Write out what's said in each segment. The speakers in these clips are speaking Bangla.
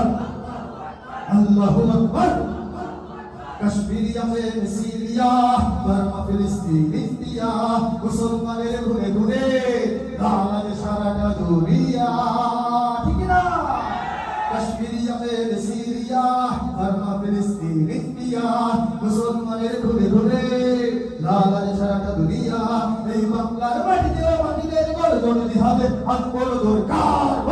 আকবার। আল্লাহু আকবার। কাশ্মীরিয়া মে সিরিয়া, বার্মা, ফিলিস্তিন, ইন্ডিয়া, মুসলমানের ঘুরে ঘুরে দালাল সারাটা দুনিয়া। ঠিক না? কাশ্মীরিয়া মে সিরিয়া, বার্মা, ফিলিস্তিন, ইন্ডিয়া, মুসলমানের ঘুরে ঘুরে লালাজ সারাটা দুনিয়া। এই বাংলার মাটিতে মাটিতে গর্জন হাত বড় দরকার।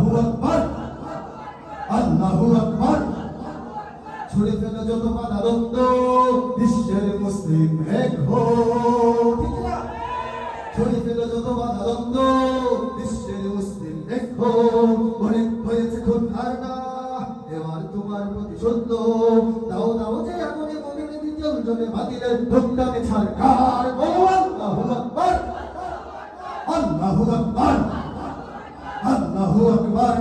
আল্লাহু আকবার আল্লাহু আকবার। ছুড়ে ফেলে যত দ্বন্দ্ব বিশ্বের মুসলিম এক হো। ঠিক না? ছুড়ে ফেলে যত বাধা বিশ্বের মুসলিম এক হো। অনেক হয়েছে খুন আর এবার তোমার প্রতিশোধ দাও দাও যে এমনই মমিনে দ্বিতীয় জনে বাতিলের ঢুকটাকে ছাড়কার বলো আল্লাহু আকবার আল্লাহু আকবার। আল্লাহু আকবার।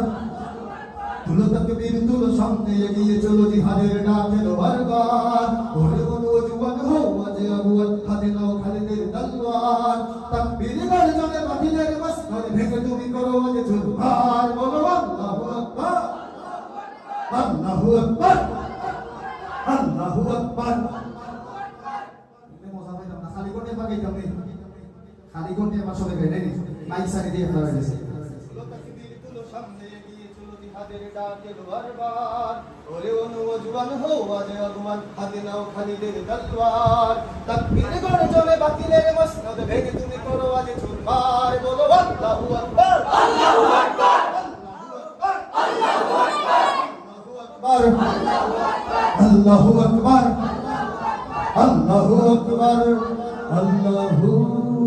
তুলো তাকবীর তুলো সামনে এগিয়ে চলো জিহাদের ডাকে লো বারবার ওরে বলো জুয়ান হো আজে আবুয়ান হাতে নাও খালিদের তলোয়ার। তাকবীর গর্জনে বাতিলের মস্তর ভেঙে তুমি করো আজে জুলবার বলো আল্লাহু আকবার আল্লাহু আকবার আল্লাহু আকবার। খালি পাকাইতাম নেই খালি কোটে আমার সবাই বেড়ে মাইক সারি দিয়ে ফেলা হয়েছে ওরে অনুজবান হো আজ আগুয়ান হাতে নাও খালিদের তলোয়ার। তাকবীর গর্জনে বাতিলের মসনদ। ভেঙে তুমি করো আজ চুরমার। বলো আল্লাহু আকবার। আল্লাহু আকবার। আল্লাহু আকবার। আল্লাহু আকবার। আল্লাহু আকবার। আল্লাহু